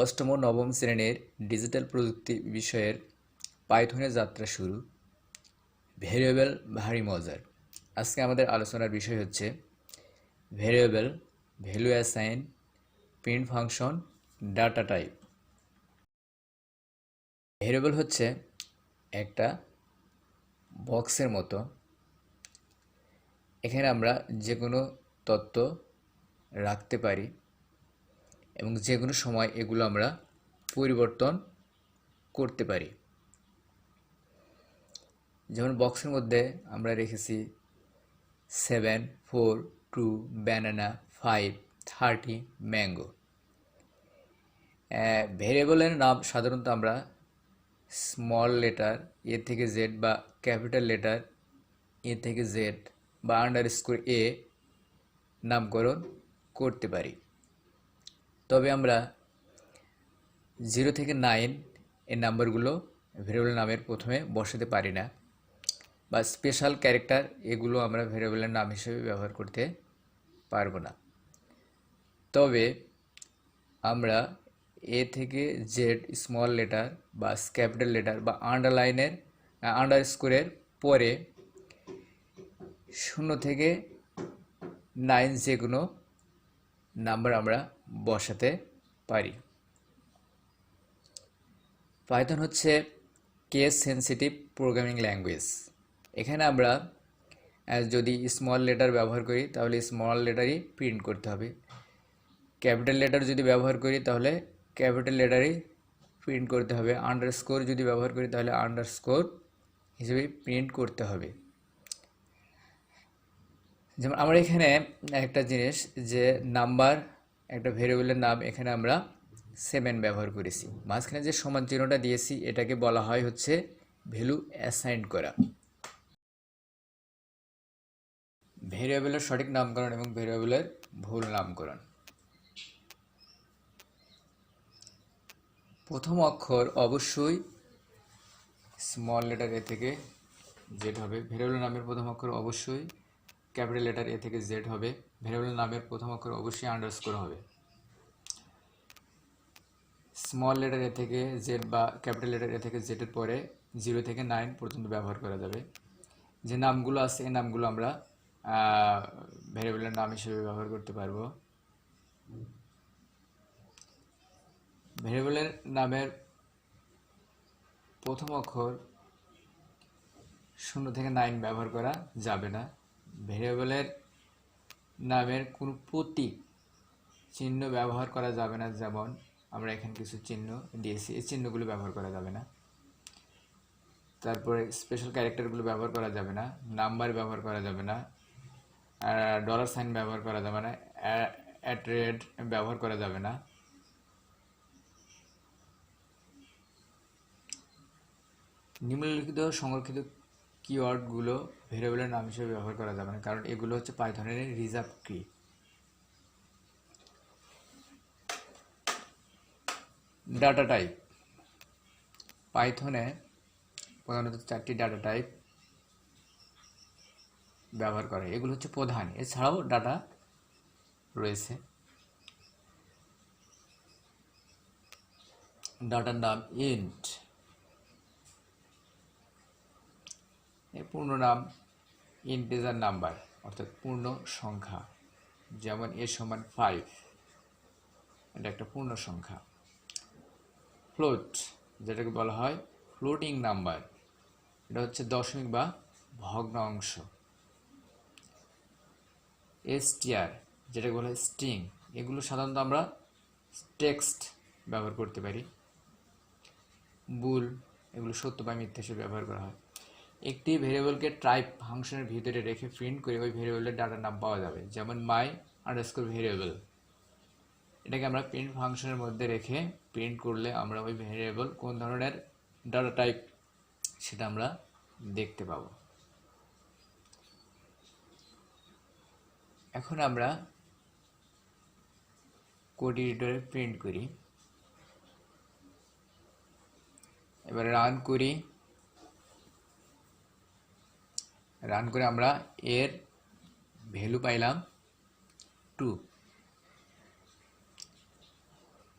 অষ্টম ও নবম শ্রেণির ডিজিটাল প্রযুক্তি বিষয়ের পাইথনের যাত্রা শুরু। ভেরিয়েবল ভারী মজার। আজকে আমাদের আলোচনার বিষয় হচ্ছে variable, value assign print function data type variable হচ্ছে একটা বক্সের মতো। এখানে আমরা যে কোনো তথ্য রাখতে পারি। এবং যে কোনো সময় এগুলো আমরা পরিবর্তন করতে পারি। যেমন বক্সের মধ্যে আমরা রেখেছি seven, four, two, banana, five, thirty, mango. ভেরিয়েবলের নাম সাধারণত আমরা স্মল লেটার, এ থেকে জেড বা ক্যাপিটাল লেটার, এ থেকে জেড বা আন্ডার স্কোর এ নামকরণ করতে পারি। তবে আমরা জিরো থেকে নাইন এর নাম্বারগুলো ভেরিয়েবল নামের প্রথমে বসাতে পারি না বা স্পেশাল ক্যারেক্টার এগুলো আমরা ভেরিয়েবলের নাম হিসেবে ব্যবহার করতে পারব না। তবে আমরা এ থেকে জেড স্মল লেটার বা ক্যাপিটাল লেটার বা আন্ডারলাইনের আন্ডার স্কোরের পরে শূন্য থেকে নাইন যে কোনো নাম্বার আমরা বসাতে পারি। পাইথন হচ্ছে কেস সেন্সিটিভ প্রোগ্রামিং ল্যাঙ্গুয়েজ এখানে আমরা যদি স্মল লেটার ব্যবহার করি, তাহলে স্মল লেটারই প্রিন্ট করতে হবে। ক্যাপিটাল লেটার যদি ব্যবহার করি, তাহলে ক্যাপিটাল লেটারই প্রিন্ট করতে হবে। আন্ডারস্কোর যদি ব্যবহার করি, তাহলে আন্ডারস্কোর হিসেবে প্রিন্ট করতে হবে। যেমন, আমরা এখানে একটা জিনিস যে নাম্বার একটা ভেরিয়েবলের নাম এখানে আমরা সেভেন ব্যবহার করেছি। মাঝখানে যে সমান চিহ্নটা দিয়েছি, এটাকে বলা হয় হচ্ছে ভ্যালু অ্যাসাইন করা। ভেরিয়েবলের সঠিক নামকরণ এবং ভেরিয়েবলের ভুল নামকরণ। প্রথম অক্ষর অবশ্যই স্মল লেটার এ থেকে জেড হবে ভেরিয়েবল নামের প্রথম অক্ষর অবশ্যই ক্যাপিটাল লেটার এ থেকে জেড হবে। ভেরিয়েবল নামের প্রথম অক্ষর অবশ্যই আন্ডারস্কোর হবে। স্মল লেটার এ থেকে জেড বা ক্যাপিটাল লেটার এ থেকে জেডের পরে জিরো থেকে নাইন পর্যন্ত ব্যবহার করা যাবে। যে নামগুলো আছে, এই নামগুলো আমরা ভেরিয়েবলের নাম হিসেবে ব্যবহার করতে পারব। ভেরিয়েবলের নামের প্রথম অক্ষর শূন্য থেকে নাইন ব্যবহার করা যাবে না। ভেরিয়েবলের নামের কোনো প্রতীক চিহ্ন ব্যবহার করা যাবে না, যেমন আমরা এখানে কিছু চিহ্ন দিয়েছি, এই চিহ্নগুলো ব্যবহার করা যাবে না। তারপরে স্পেশাল ক্যারেক্টারগুলো ব্যবহার করা যাবে না নাম্বার ব্যবহার করা যাবে না ডলার সাইন ব্যবহার করা যাবে না অ্যাট রেড ব্যবহার করা যাবে না। নিম্নলিখিত, সংরক্ষিত কিওয়ার্ডগুলো ভেরিয়েবলের নাম হিসেবে ব্যবহার করা যাবে না, কারণ এগুলো হচ্ছে পাইথনের রিজার্ভ কি ডাটা টাইপ পাইথনে প্রধানত চারটি ডাটা টাইপ ব্যবহার করে, এগুলো হচ্ছে প্রধান। এছাড়াও ডাটা রয়েছে। ডাটার নাম ইন্ট এর পূর্ণ নাম ইন্টিজার নাম্বার, অর্থাৎ পূর্ণ সংখ্যা, যেমন এ সমান ফাইভ এটা একটা পূর্ণ সংখ্যা। ফ্লোট যেটাকে বলা হয় ফ্লোটিং নাম্বার এটা হচ্ছে দশমিক বা ভগ্ন ভগ্নাংশ এসটিআর যেটাকে বলা হয় স্ট্রিং এগুলো সাধারণত আমরা টেক্সট ব্যবহার করতে পারি। বুল এগুলো সত্য বা মিথ্যা হিসেবে ব্যবহার করা হয়। একটি ভেরিয়েবলকে টাইপ ফাংশনের ভিতরে রেখে প্রিন্ট করে ওই ভেরিয়েবলের ডাটার নাম পাওয়া যাবে। যেমন মাই আন্ডারস্কোর ভেরিয়েবল এটাকে আমরা প্রিন্ট ফাংশনের মধ্যে রেখে প্রিন্ট করলে আমরা ওই ভেরিয়েবল কোন ধরনের ডাটা টাইপ সেটা আমরা দেখতে পাবো। এখন আমরা কোড এডিটরে প্রিন্ট করি। এবার রান করি। রান করে আমরা এর ভ্যালু পাইলাম টু।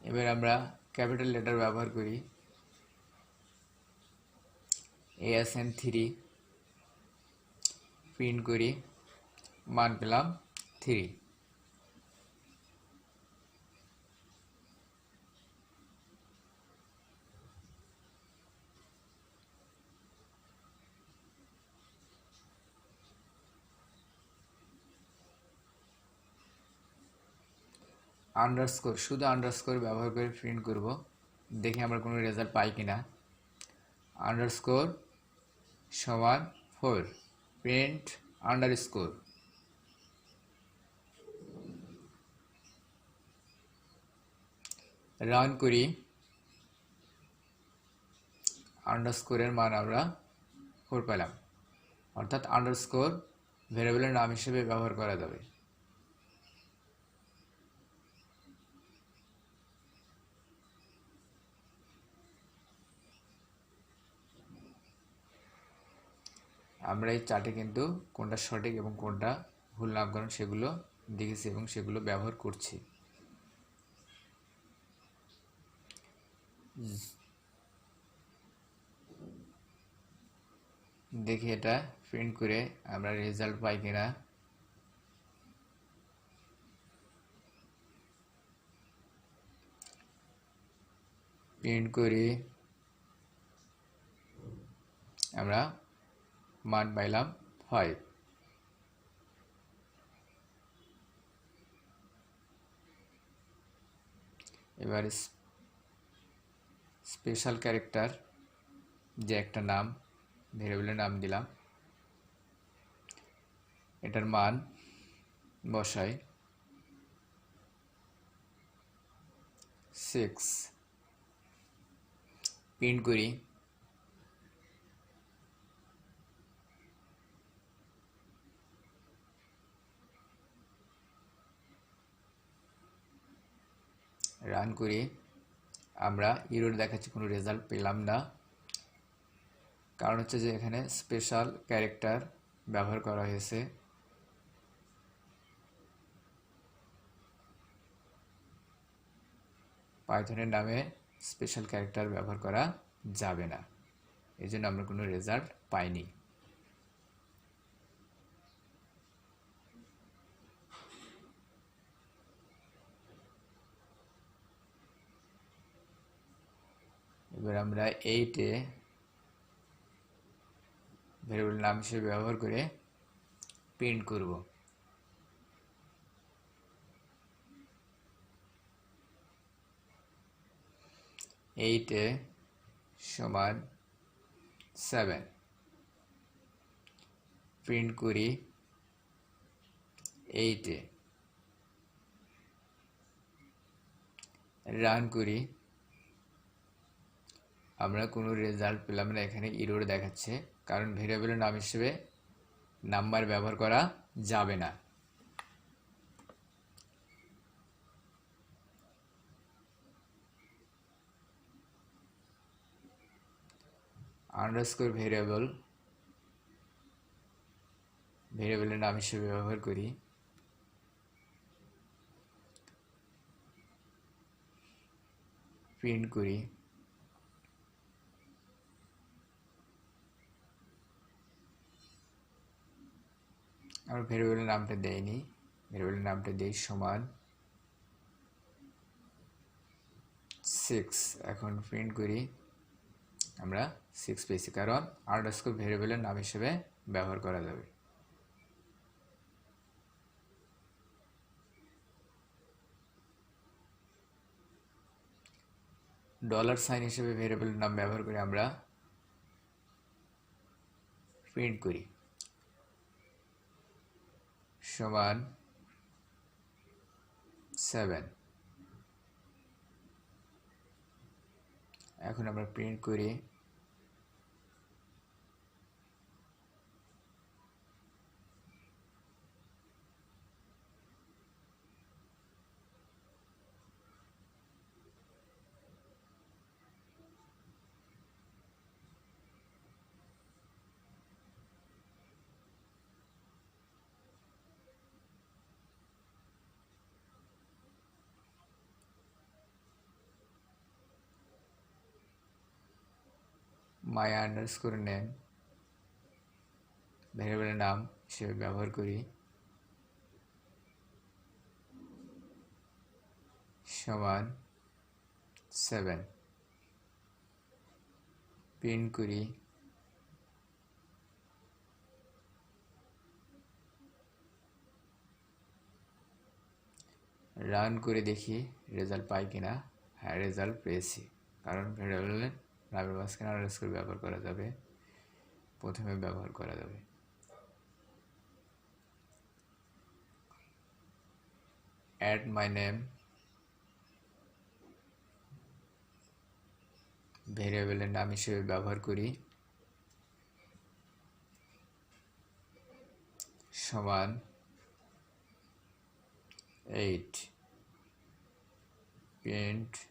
এবার আমরা ক্যাপিটাল লেটার ব্যবহার করি। এএসএন থ্রি। প্রিন্ট করি। মান পেলাম থ্রি। আন্ডারস্কোর শুধু আন্ডারস্কোর ব্যবহার করে প্রিন্ট করব, দেখে আমরা কোনো রেজাল্ট পাই কি না আন্ডারস্কোর সমান ফোর প্রিন্ট আন্ডারস্কোর রান করি। আন্ডারস্কোরের মান আমরা ফোর পেলাম। অর্থাৎ আন্ডারস্কোর ভেরিয়েবলের নাম হিসেবে ব্যবহার করা যাবে। আমরা এই চার্টে কিন্তু কোনটা সঠিক এবং কোনটা ভুল নামকরণ সেগুলো দেখেছি এবং সেগুলো ব্যবহার করছি। দেখি এটা প্রিন্ট করে আমরা রেজাল্ট পাই কিনা। প্রিন্ট করে আমরা মান পাইলাম ফাইভ এবার স্পেশাল ক্যারেক্টার যে একটা নাম ভেরিয়েবলের নাম দিলাম। এটার মান বসাই। সিক্স প্রিন্ট করি। রান করে আমরা ইরোর দেখাচ্ছি, কোনো রেজাল্ট পেলাম না। কারণ হচ্ছে যে এখানে স্পেশাল ক্যারেক্টার ব্যবহার করা হয়েছে। পাইথনের নামে স্পেশাল ক্যারেক্টার ব্যবহার করা যাবে না। এই জন্য আমরা কোনো রেজাল্ট পাইনি। এবার আমরা এইটে ভেরিয়েবল নাম হিসেবে ব্যবহার করে প্রিন্ট করব। এইটে সমান সেভেন প্রিন্ট করি এইটে রান করি আমরা কোনো রেজাল্ট পেলাম না, এখানে ইরোর দেখাচ্ছে। কারণ ভেরিয়েবলের নাম হিসেবে নাম্বার ব্যবহার করা যাবে না। আন্ডারস্কোর ভেরিয়েবল ভেরিয়েবলের নাম হিসেবে ব্যবহার করি। প্রিন্ট করি। আমরা ভেরিয়েবলের নামটা দেইনি। ভেরিয়েবলের নামটা দেই সমান সিক্স এখন প্রিন্ট করি। আমরা সিক্স পেয়েছি, কারণ আন্ডারস্কোর ভেরিয়েবলের নাম হিসেবে ব্যবহার করা যাবে। ডলার সাইন হিসেবে ভেরিয়েবলের নাম ব্যবহার করে আমরা প্রিন্ট করি। সমান সেভেন এখন আমরা প্রিন্ট করি মাই আন্ডার স্কোর নেম ভ্যারিয়েবলের নাম হিসেবে ব্যবহার করি। সমান সেভেন প্রিন্ট করি। রান করে দেখি রেজাল্ট পাই কিনা। হ্যাঁ রেজাল্ট পেয়েছি। কারণ ভ্যারিয়েবলের নামের মাঝখানে আন্ডারস্কোর ব্যবহার করা যাবে। প্রথমে ব্যবহার করা যাবে। অ্যাড মাই নেম ভেরিয়েবলের নাম হিসেবে ব্যবহার করি। সমান eight print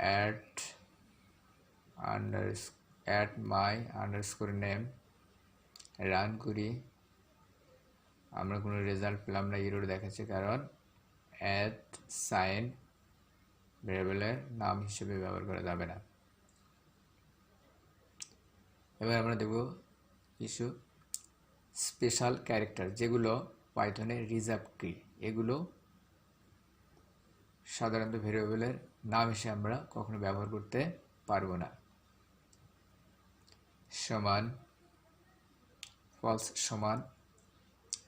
at under at my underscore name run করি। আমরা কোনো রেজাল্ট পেলাম না ইরোর দেখাচ্ছে কারণ অ্যাট সাইন ভেরিয়েবলের নাম হিসেবে ব্যবহার করা যাবে না। এবার আমরা দেখব কিছু স্পেশাল ক্যারেক্টার যেগুলো পাইথনে রিজার্ভ কি এগুলো সাধারণত ভেরিয়েবলের নাম হিসেবে আমরা কখনো ব্যবহার করতে পারব না। সমান ফলস সমান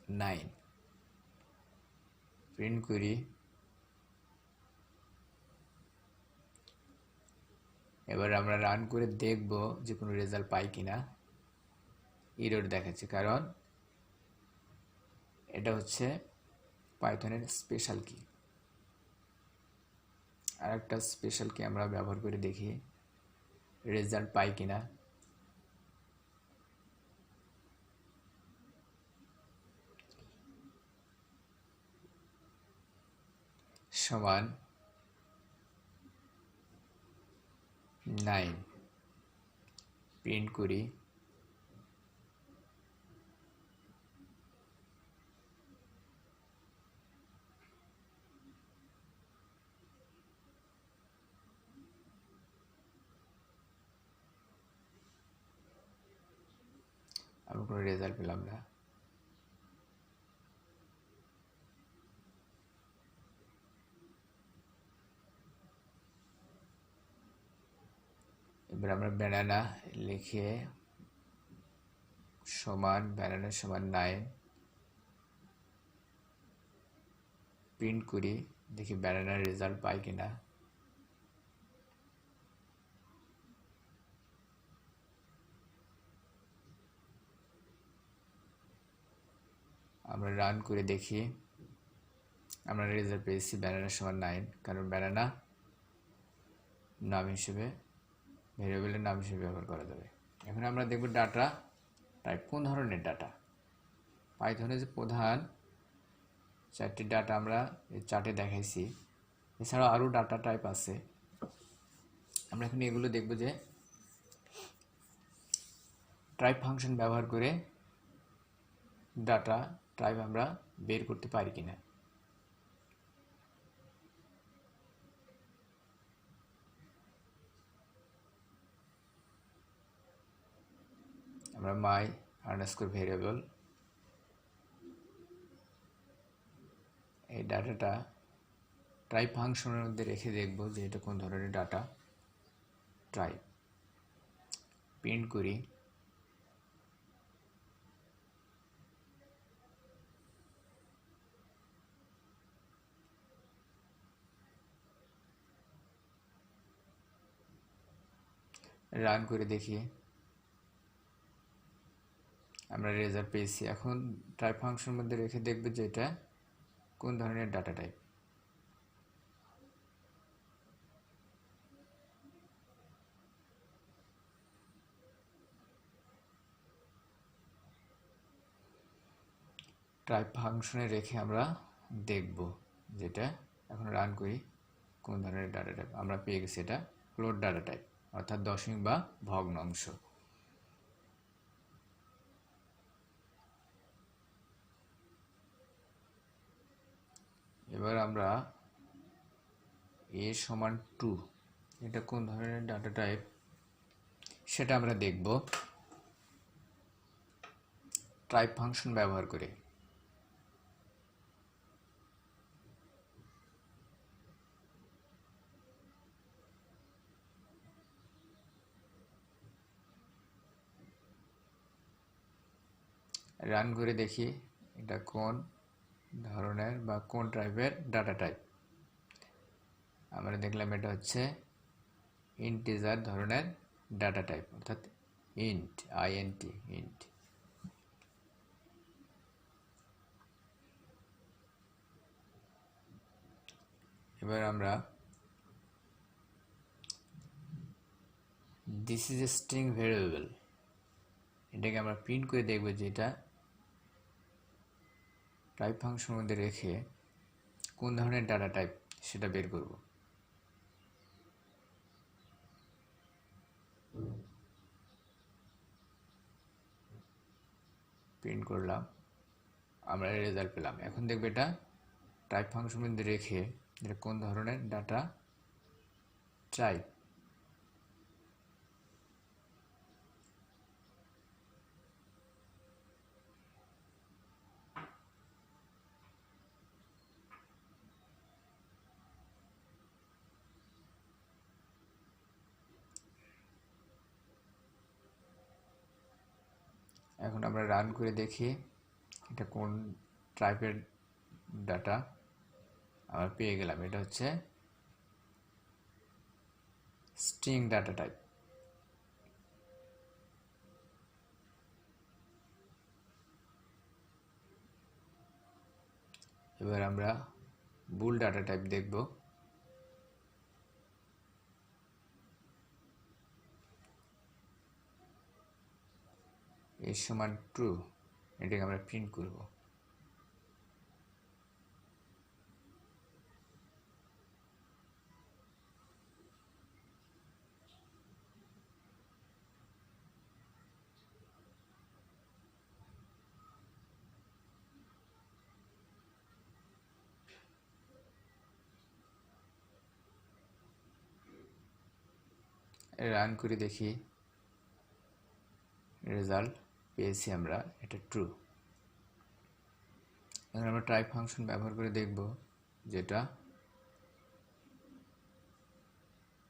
নাইন প্রিন্ট করি। এবার আমরা রান করে দেখব যে কোনো রেজাল্ট পাই কিনা। ইরোড দেখাচ্ছে কারণ এটা হচ্ছে পাইথনের স্পেশাল কি আর একটা স্পেশাল ক্যামেরা ব্যবহার করে দেখি রেজাল্ট পাই কিনা। সমান নাইন প্রিন্ট করি। আমি কোনো রেজাল্ট পেলাম না এবার আমরা ব্যানানা লিখে সমান ব্যানানা সমান নাইন প্রিন্ট করি দেখি ব্যানানার রেজাল্ট পাই কিনা আমরা রান করে দেখি। আমরা রেজাল্ট পেয়েছি ব্যানানা সমান নাইন কারণ ব্যানানা নাম হিসেবে ভেরিয়েবলের নাম হিসেবে ব্যবহার করা যাবে। এখন আমরা দেখব ডাটা টাইপ কোন ধরনের ডাটা পাইথনে যে প্রধান চারটি ডাটা আমরা এই চার্টে দেখাইছি। এছাড়াও আরও ডাটা টাইপ আছে। আমরা এখন এগুলো দেখব যে টাইপ ফাংশন ব্যবহার করে ডাটা টাইপ আমরা বের করতে পারি কিনা। আমরা মাই আন্ডারস্কোর ভেরিয়েবল এই ডাটাটা টাইপ ফাংশনের মধ্যে রেখে দেখব যে এটা কোন ধরনের ডাটা টাইপ প্রিন্ট করি। রান করে দেখি। আমরা রেজাল্ট পেয়েছি। এখন টাইপ ফাংশনের মধ্যে রেখে দেখবে যে এটা কোন ধরনের ডাটা টাইপ টাইপ ফাংশনে রেখে আমরা দেখব যেটা এখন রান করি কোন ধরনের ডাটা টাইপ আমরা পেয়ে গেছি এটা ফ্লোট ডাটা টাইপ অর্থাৎ দশমিক বা ভগ্নাংশ এবার আমরা এ সমান টু, এটা কোন ধরনের ডাটা টাইপ সেটা আমরা দেখব। টাইপ ফাংশন ব্যবহার করে। রান করে দেখি এটা কোন ধরনের বা কোন টাইপের ডাটা টাইপ আমরা দেখলাম এটা হচ্ছে ইন্টিজার ধরনের ডাটা টাইপ অর্থাৎ int I N T int এবার আমরা this is a string variable এটাকে আমরা প্রিন্ট করে দেখব যে এটা টাইপ ফাংশন মধ্যে রেখে কোন ধরনের ডাটা টাইপ সেটা বের করব। প্রিন্ট করলাম, আমরা রেজাল্ট পেলাম। এখন দেখবে এটা টাইপ ফাংশন মধ্যে রেখে এটা কোন ধরনের ডাটা টাইপ এখন আমরা রান করে দেখি এটা কোন টাইপের ডাটা আমরা পেয়ে গেলাম। এটা হচ্ছে স্ট্রিং ডাটা টাইপ এবার আমরা বুল ডাটা টাইপ দেখব। এর সমান ট্রু এটাকে আমরা প্রিন্ট করব। রান করে দেখি। রেজাল্ট পেয়েছি আমরা, এটা ট্রু এখন আমরা টাইপ ফাংশন ব্যবহার করে দেখব যেটা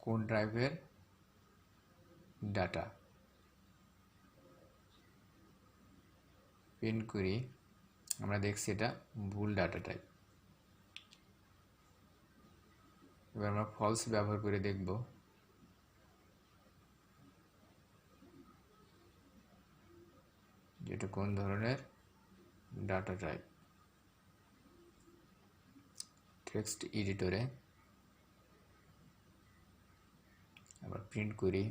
কোন টাইপের ডাটা প্রিন্ট করি, আমরা দেখছি এটা ভুল ডাটা টাইপ এবার আমরা ফলস ব্যবহার করে দেখব। যেটা কোন ধরনের ডাটা টাইপ টেক্সট এডিটরে আবার প্রিন্ট করি।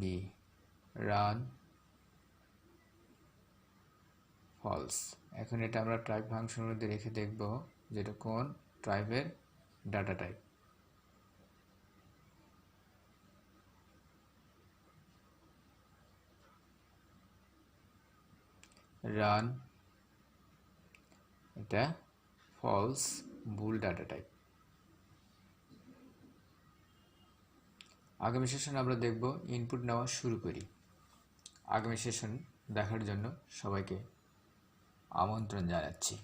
বি রান ফলস এখন এটা আমরা টাইপ ফাংশনের মধ্যে রেখে দেখব যেটা কোন টাইপের ডাটা টাইপ রান এটা ফলস বুল ডাটা টাইপ আগামী সেশন আমরা দেখব ইনপুট নেওয়া শুরু করি। আগামী সেশন দেখার জন্য সবাইকে আমন্ত্রণ জানাচ্ছি।